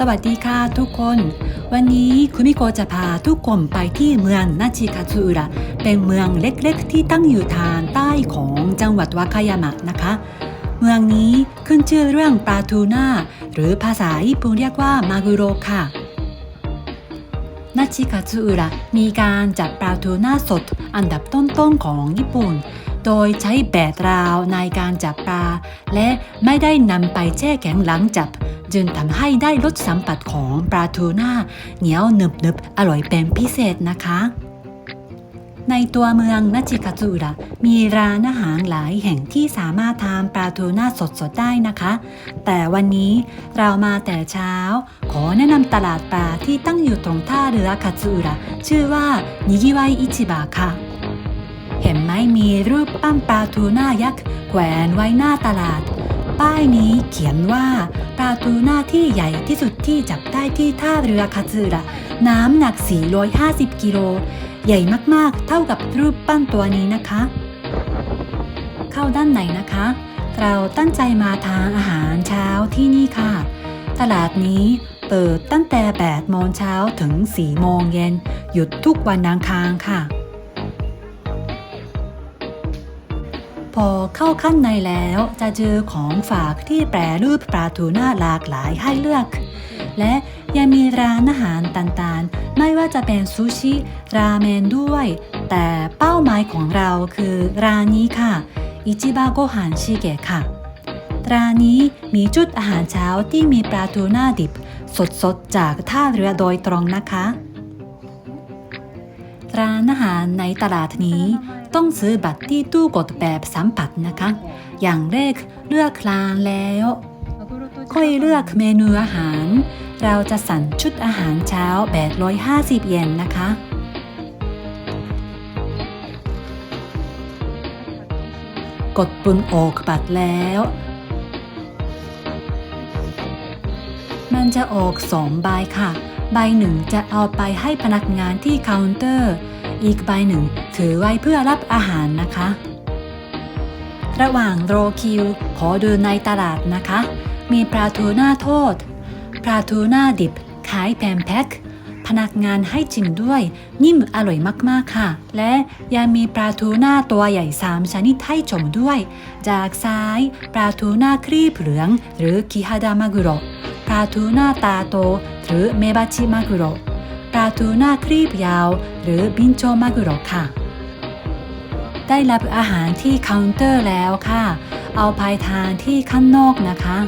สวัสดีค่ะทุกคน วันนี้คุมิโกะจะพาทุกคนไปที่เมืองนาชิคาซูระเป็นเมืองเล็กๆ ที่ตั้งอยู่ทางใต้ของจังหวัดวาคายามะนะคะ เมืองนี้ขึ้นชื่อเรื่องปลาทูน่าหรือภาษาญี่ปุ่นเรียกว่ามากุโรค่ะนาชิคาซูระมีการจับปลาทูน่าสดอันดับต้นๆของญี่ปุ่น โดยใช้แบดราวในการจับปลา และไม่ได้นำไปแช่แข็งหลังจับ จึงทำให้ได้รสสัมผัสของปลาทูน่าเหนียวหนึบๆอร่อยเป็นพิเศษนะคะ ในตัวเมืองนาชิคาซูระมีร้านอาหารหลายแห่งที่สามารถทานปลาทูน่าสดๆได้นะคะ แต่วันนี้เรามาแต่เช้า ขอแนะนำตลาดปลาที่ตั้งอยู่ตรงท่าเรือคาซูระชื่อว่านิกิไวอิจิบะค่ะเห็นไหมมีรูปปั้นปลาทูน่ายักษ์แขวนไว้หน้าตลาด ป้ายนี้เขียนว่าปลาทูน่าที่ใหญ่ที่สุดที่จับได้ที่ท่าเรือคาซูระน้ำหนัก 450 กิโล ใหญ่มากๆ เท่ากับรูปปั้นตัวนี้นะคะ เข้าด้านในนะคะ เราตั้งใจมาทานอาหารเช้าที่นี่ค่ะ ตลาดนี้เปิดตั้งแต่ 8 โมงเช้าถึง 4 โมงเย็น หยุดทุกวันอังคารค่ะ พอเข้าข้างในแล้วจะเจอของฝากที่แปรรูปปลาทูน่าหลากหลายให้เลือก และยังมีร้านอาหารต่างๆ ไม่ว่าจะเป็นซูชิ ราเมนด้วย แต่เป้าหมายของเราคือร้านนี้ค่ะอิจิบะโกฮันชิเกะค่ะ ร้านนี้มีจุดอาหารเช้าที่มีปลาทูน่าดิบ สดๆ จากท่าเรือโดยตรงนะคะ ร้านอาหารในตลาดนี้ ต้องซื้อบัตรที่ตู้กดแบบสัมผัสนะคะ อย่างแรกเลือกร้านแล้ว ค่อยเลือกเมนูอาหาร เราจะสั่งชุดอาหารเช้าแบบ150 เยนนะคะ กดปุ่มออกบัตรแล้ว มันจะออกสองใบค่ะ ใบหนึ่งจะเอาไปให้พนักงานที่เคาน์เตอร์ อีกใบหนึ่ง ถือไว้เพื่อรับอาหารนะคะ ระหว่างรอคิว ขอดูในตลาดนะคะ มีปลาทูน่าทอดปลาทูน่าดิบ ขายแพมแพ็คพนักงานให้ชิมด้วย นิ่มอร่อยมาก ๆ ค่ะ และยังมีปลาทูน่าตัวใหญ่3ชนิดให้ชมด้วย จากซ้ายปลาทูน่าครีบเหลือง หรือคิฮาดามากุโรปลาทูน่าตาโต หรือเมบาชิมากุโราทูน่าครีบยาว หรือบินโจมากุโรค่ะ ได้รับอาหารที่เคาน์เตอร์แล้วค่ะ เอาภายทานที่ข้างนอกนะคะ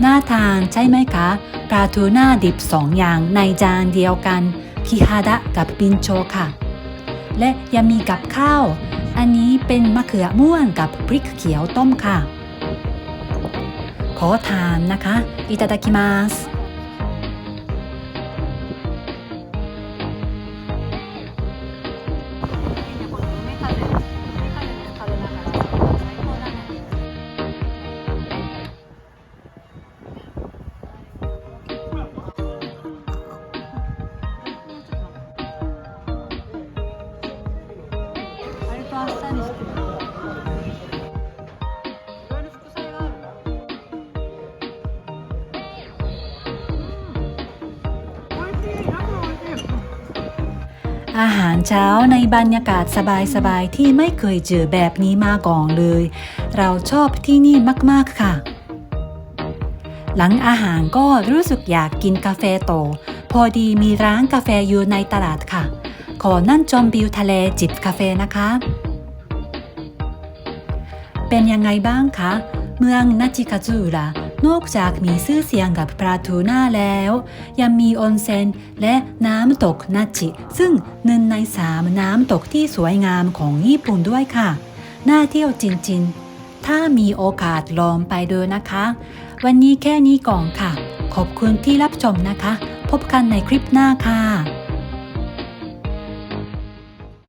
หน้าทานใช่ไหมคะ ปลาทูน่าดิบสองอย่างในจานเดียวกันพิฮาดะกับบินโชค่ะ และยังมีกับข้าว อันนี้เป็นมะเขือม่วงกับพริกเขียวต้มค่ะ ขอทานนะคะ อิตาดากิมาส อาหารเช้าในบรรยากาศสบายๆที่ไม่เคยเจอแบบนี้มาก่อนเลย เราชอบที่นี่มากๆค่ะ หลังอาหารก็รู้สึกอยากกินกาแฟโตอพอดีมีร้านกาแฟอยู่ในตลาดค่ะ ขอนั่งชมวิวทะเลจิบกาแฟนะคะ เป็นยังไงบ้างคะ เมืองนาจิคาจูระ นอกจากมีชื่อเสียงกับปลาทูน่าแล้ว ยังมีออนเซ็นและน้ำตกนาจิ ซึ่งหนึ่งในสามน้ำตกที่สวยงามของญี่ปุ่นด้วยค่ะ น่าเที่ยวจริงๆ ถ้ามีโอกาสลองไปดูนะคะ วันนี้แค่นี้ก่อนค่ะ ขอบคุณที่รับชมนะคะ พบกันในคลิปหน้าค่ะ